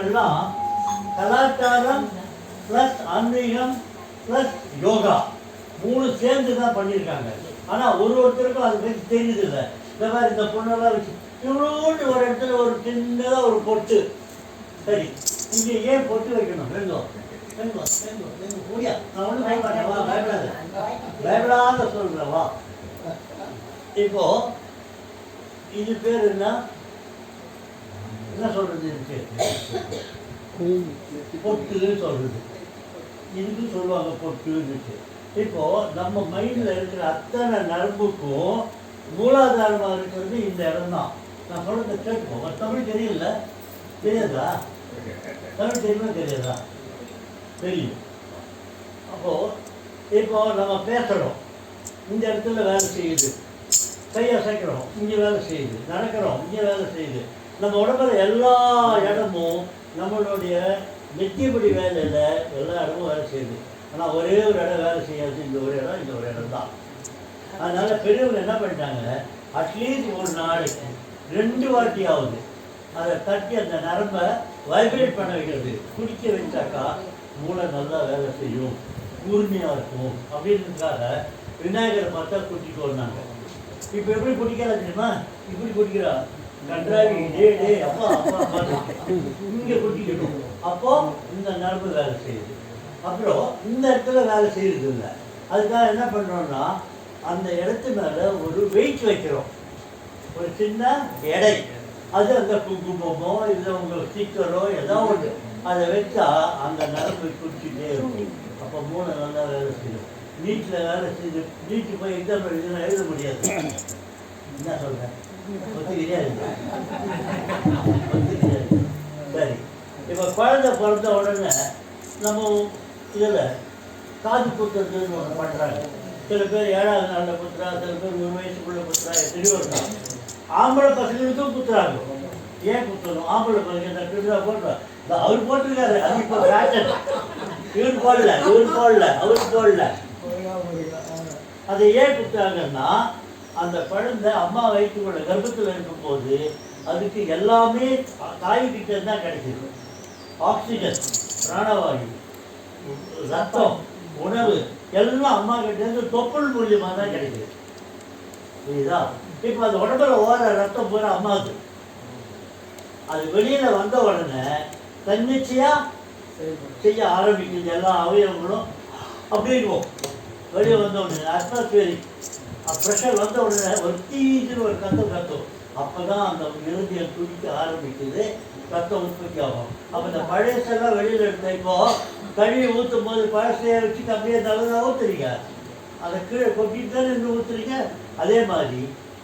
விஷயங்கள்லாம் கலாச்சாரம் ப்ளஸ் ஆன்மீகம் ப்ளஸ் யோகா. மூணு சேர்ந்து தான் பண்ணியிருக்காங்க. ஆனால் ஒரு ஒருத்தருக்கும் அது பற்றி தெரியுது இல்லை இந்த மாதிரி இந்த பொண்ணெல்லாம் வச்சு இவ்வளோண்டு ஒரு இடத்துல ஒரு சின்னதாக ஒரு பொட்டு. சரி இங்கே ஏன் பொட்டு வைக்கணும்? வெங்கோ இப்போ இது பேர் என்ன? என்ன சொல்றது இதுக்கு பொட்டுன்னு சொல்றது. இதுக்கு சொல்லுவாங்க பொட்டுன்னு இப்போ நம்ம மைண்ட்ல இருக்கிற அத்தனை நரம்புக்கும் மூலாதாரமா இருக்கிறது இந்த இடம் தான் நான் சொல்றதை கேட்போம் தமிழ் தெரியல. தெரியாதா? தமிழ் தெரியுமா தெரியாதா? தெரியும். அப்போ இப்போ நம்ம பேசுறோம் இந்த இடத்துல வேலை செய்யுது. கை அசைக்கிறோம். இங்கே வேலை செய்யுது. நடக்கிறோம். இங்கே வேலை செய்யுது. நம்ம உடம்புல எல்லா இடமும் நம்மளுடைய நெத்தியபடி வேலையில் எல்லா இடமும் வேலை செய்யுது. ஆனால் ஒரே ஒரு இடம் வேலை செய்யாது இந்த ஒரு இடம் இந்த ஒரு இடம் தான். அதனால பெரியவங்க என்ன பண்ணிட்டாங்க? அட்லீஸ்ட் ஒரு நாளைக்கு ரெண்டு வாட்டி ஆகுது அதை தட்டி அந்த நரம்பை வைப்ரேட் பண்ண வைக்கிறது. குடிக்க வச்சாக்கா மூளை நல்லா வேலை செய்யும் கூர்மையாக இருக்கும் அப்படின்றதுக்காக விநாயகரை பார்த்தா குட்டிக்கோன்னாங்க இப்போ எப்படி பிடிக்காத தெரியுமா? இப்படி பிடிக்கிறா கன்றாவி டே டே அப்பா அப்பா அப்பா இங்கே குட்டிக்கணும் அப்போ இந்த நரம்பு வேலை செய்யுது. அப்புறம் இந்த இடத்துல வேலை செய்யறது இல்லை. அதுக்காக என்ன பண்ணுறோம்னா அந்த இடத்து மேலே ஒரு வெயிட் வைக்கிறோம். ஒரு சின்ன எடை. அது அந்த குங்குமமோ இல்லை உங்கள் ஸ்டிக்கரோ ஏதோ ஒன்று அதை வச்சா அந்த நரம்பு குடிச்சிட்டே இருக்கும். அப்போ மூளை நல்லா வேலை செய்யும். நீட்டில் வேலை செஞ்சு நீட்டு போய் எக்ஸாம் எழுதுனா எழுத முடியாது. என்ன சொல்கிறேன் சரி. இப்போ குழந்தை பிறந்த உடனே நம்ம இதில் காது குத்துறதுன்னு ஒன்று பண்ணுறாங்க சில பேர் ஏழாவது நாளில் குத்துறா சில பேர் ஒரு வயசுக்குள்ளே குத்துறா எத்தனையோ இருக்காங்க ஆம்பளை பசங்களுக்கும் குத்துறாங்க. ஏன் குத்தணும்? ஆம்பளை பசங்க இந்த திருவிழா போடுறோம் அவர் போட்டிருக்காரு. அது இப்போ ஃபேஷன் இவர் போடல இவர் போடல அவர் போடல. அதை ஏன் குத்துறாங்கன்னா அந்த குழந்தை அம்மா வயிற்றுக்குள்ள கர்ப்பத்தில் இருக்கும்போது அதுக்கு எல்லாமே தாய்கிட்ட தான் கிடைச்சிருக்கு. ஆக்சிஜன் பிராணவாயு ரத்தம் உணவு எல்லாம் அம்மா கிட்டேருந்து தொப்புள் மூலியமாக தான் கிடைக்குது. புரியுதா? இப்போ அது உடம்புல ஓர ரத்தம் பூரா அம்மாவுக்கு. அது வெளியில் வந்த உடனே தன்னிச்சையாக செய்ய ஆரம்பிக்குது எல்லா அவயவங்களும். அப்படி இருக்கும் வெளியே வந்த உடனே அட்மாஸ்பியரிக் ப்ரெஷர் வந்த உடனே ஒரு தீச்சுன்னு ஒரு கத்தம் கத்தும். அப்பதான் அந்த இறுதியம் துடிக்க ஆரம்பிக்குது. ரத்தம் உற்பத்தி ஆகும் அப்போ இந்த பழசெல்லாம் வெளியில் எடுத்த இப்போ கழுவி ஊற்றும் போது பழசையை வச்சு அப்படியே நல்லதாக ஊற்றுறீங்க அதை கீழே கொட்டிட்டு தானே இன்னும் ஊற்றுறீங்க அதே மாதிரி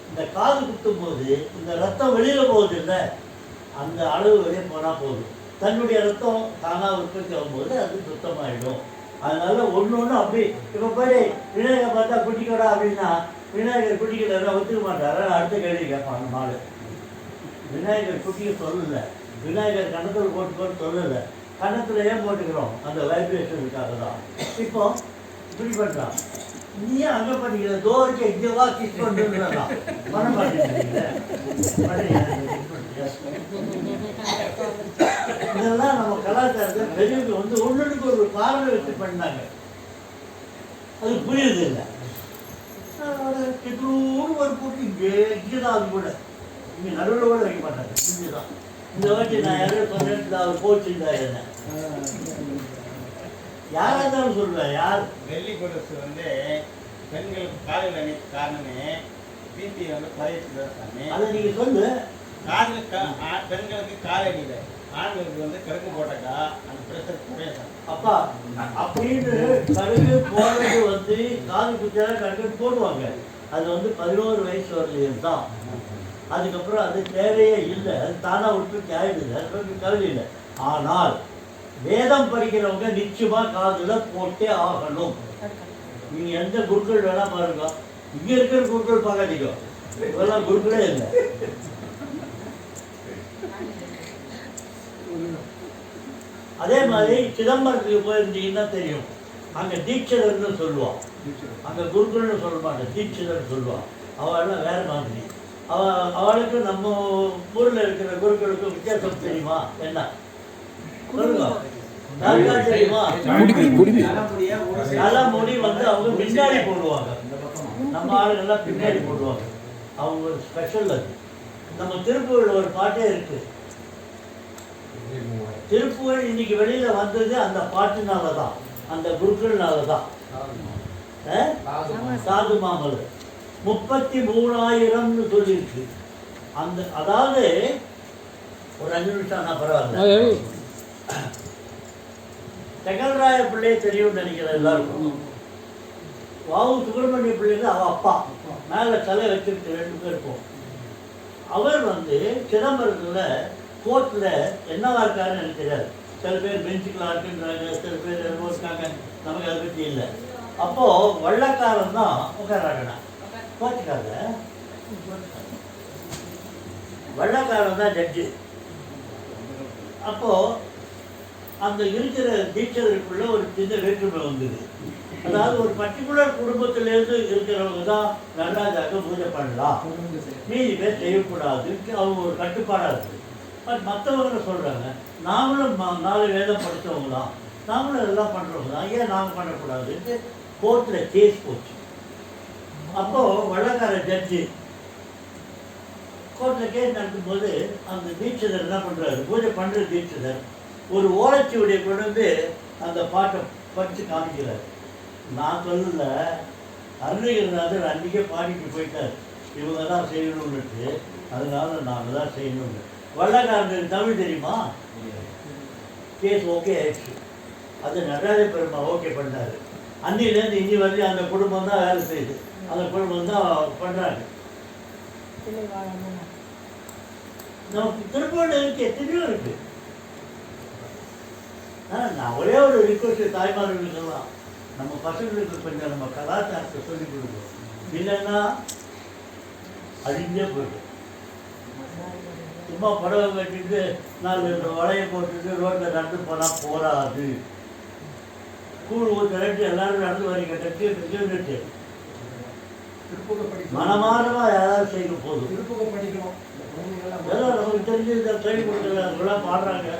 இந்த காது குத்தும் போது இந்த ரத்தம் வெளியில் போகுது இல்லை அந்த அளவு வெளியே போனால் போதும். தன்னுடைய ரத்தம் தானாக உற்பத்தி ஆகும்போது அது சுத்தமாகிடும் அதனால ஒன்று ஒன்று அப்படி. இப்போ போய் விநாயகர் பார்த்தா குட்டிக்கடா அப்படின்னா விநாயகர் குட்டிக்கிட்ட ஒத்துக்க மாட்டாரா. அடுத்த கேள்வி கேட்பாங்க மாடு விநாயகர் குட்டியை சொல்லல. விநாயகர் கணத்தில் போட்டு போட்டு சொல்லல. கணத்துல ஏன் போட்டுக்கிறோம்? அந்த வைப்ரேஷனுக்காக தான். இப்போ இப்படி பண்ணுறான் நீ ஏன் அங்கே பண்ணிக்கிற? தோரிக்க இங்கே கிஸ் பண்ணுறான் பண்ண மாட்டேங்க இதெல்லாம் நம்ம கலாச்சாரத்தில் பெரியவங்க வந்து ஒன்றுக்கு ஒரு பார்வை வச்சு பண்ணாங்க. அது புரியுது இல்லை? கிட்டூர் ஒரு போட்டு இங்கே இங்கே தான் அது கூட. இங்கே நடுவில் கூட வைக்க மாட்டாங்க இங்கே தான். இந்த வாட்டி நான் யாரும் சொன்னேன் அவர் போச்சுட்டா என்ன? யாராக இருந்தாலும் சொல்லுவேன் யார்? வெள்ளி கொலுசு வந்து பெண்களுக்கு காலில் அணிக்க காரணமே பிபி வந்து குறையிறது சாமி அதை நீங்கள் சொல்லு. காதில் கா ஆ- பெண்களுக்கு கால் அடியில் ஆண்களுக்கு வந்து கருக்கு போட்டாக்கா அந்த பிரஷர் குறையும் அப்பா அப்படின்னு கடுகு போடுறது வந்து காது குத்தியால கடுகு போடுவாங்க. அது வந்து பதினோரு வயசு வரலையும் தான். அதுக்கப்புறம் அது தேவையே இல்லை. அது தானா உற்பத்தி ஆயிடுது அது கவலை இல்லை. ஆனால் வேதம் படிக்கிறவங்க நிச்சயமா காதுல போட்டே ஆகணும். நீங்க எந்த குருக்கள் வேணா பாருங்க. இங்க இருக்கிற குருக்கள் பார்க்காதீங்க. இதெல்லாம் குருக்களே இல்லை. அதே மாதிரி சிதம்பரத்துக்கு போயிருந்தீங்கன்னா தெரியும். அங்க தீட்சிதர்னு சொல்லுவான். அங்க குருக்கள்னு சொல்ல மாட்டேன். தீட்சிதர் சொல்லுவான். அவள்லாம் வேற மாதிரி. அவ அவளுக்கு நம்ம ஊர்ல இருக்கிற குருக்களுக்கும் வித்தியாசம் தெரியுமா? என்ன? சொல்லுங்க. தெரியுமா? தலை முடி வந்து அவங்க பின்னாடி போடுவாங்க. நம்ம ஆளுங்கெல்லாம் பின்னாடி போடுவாங்க. அவங்க ஒரு ஸ்பெஷல் அது. நம்ம திருப்பூரில் ஒரு பாட்டே இருக்கு. திருப்பூர் இன்னைக்கு வெளியில வந்தது அந்த பாட்டுனால தான் அந்த குருக்கள்னால தான்? சாது மாமலர் முப்பத்தி மூணாயிரம்னு சொல்லியிருக்கு. அந்த அதாவது ஒரு அஞ்சு நிமிஷம் நான் பரவாயில்ல. செகல்ராய பிள்ளையை தெரியும்னு நினைக்கிறேன் எல்லாருக்கும். வாவு சுப்பிரமணிய பிள்ளைங்க அவ அப்பா. மேலே தலை வச்சிருக்கு ரெண்டு பேருக்கும். அவர் வந்து சிதம்பரத்தில் கோர்ட்டில் என்னவா இருக்காருன்னு எனக்கு தெரியாது. சில பேர் பெஞ்சுக்கெலாம் இருக்குன்றாங்க சில பேர் என்னமோ இருக்காங்க. நமக்கு அதை பற்றி இல்லை. அப்போது வள்ளக்காரன் தான் உட்காராங்கண்ணா கோச்சுக்காத வள்ளக்காரன் தான் ஜட்ஜு அப்போது அந்த இருக்கிற தீட்சதற்குள்ள ஒரு சின்ன வேற்றுமை வந்தது. அதாவது ஒரு பர்டிகுலர் குடும்பத்திலேருந்து இருக்கிறவங்க தான் நடராஜாக்க பூஜை பண்ணலாம். மீதி பேர் செய்யக்கூடாது. அவங்க ஒரு கட்டுப்பாடாக இருக்குது பட் மற்றவங்க சொல்கிறாங்க நாமளும் நாலு வேதம் படித்தவங்க தான் நாமளும் எல்லாம் பண்ணுறவங்க தான் ஏன் நாங்கள் பண்ணக்கூடாதுன்ட்டு கோர்ட்டில் கேஸ் போச்சு. அப்போது வள்ளக்கார ஜட்ஜி கோர்ட்டில் கேஸ் நடக்கும்போது அந்த தீட்சிதர் என்ன பண்ணுறாரு பூஜை பண்ணுற தீட்சிதர் ஒரு ஓலைச்சுவடியை கொண்டு வந்து அந்த பாட்டை படித்து காமிக்கிறார். நான் சொல்லல. அருணகிரிநாதர் அன்றைக்கே பாடிட்டு போயிட்டார். இவங்க தான் செய்யணும்னுட்டு. அதனால நாங்கள் தான் செய்யணும்னு வள்ளக்காரனுக்கு தமிழ் தெரியுமா? கேஸ் ஓகே ஆயிடுச்சு. அது நடராஜ பெருமா ஓகே பண்ணாரு அன்னிலேருந்து இன்னி வரையும் அந்த குடும்பம் தான் வேலை செய்யுது. அந்த குடும்பம் தான் பண்ணுறாங்க நமக்கு திருப்பூரில் இருக்கு எத்தனையோ இருக்கு. நான் ஒரே ஒரு ரிக்வஸ்ட் தாய்மார்களுக்கெல்லாம் நம்ம பசங்களுக்கு கொஞ்சம் நம்ம கலாச்சாரத்தை சொல்லிக் கொடுக்கணும் இல்லைன்னா அழிஞ்சே போயிடும். சும்மா புடவை கட்டிட்டு ரெண்டு வளைய போட்டுட்டு ரோட்டில் நடந்து போனால் போராது கூழ் ஊற்றுறட்டு எல்லாரும் நடந்து வரீங்க டக்குன்னுட்டு மனமாரமா யாராவது செய்ய போதும். திருப்புக படிக்கணும். ஏதோ நமக்கு தெரிஞ்சு இந்த சொல்லி கொடுக்குறாங்க பாடுறாங்க.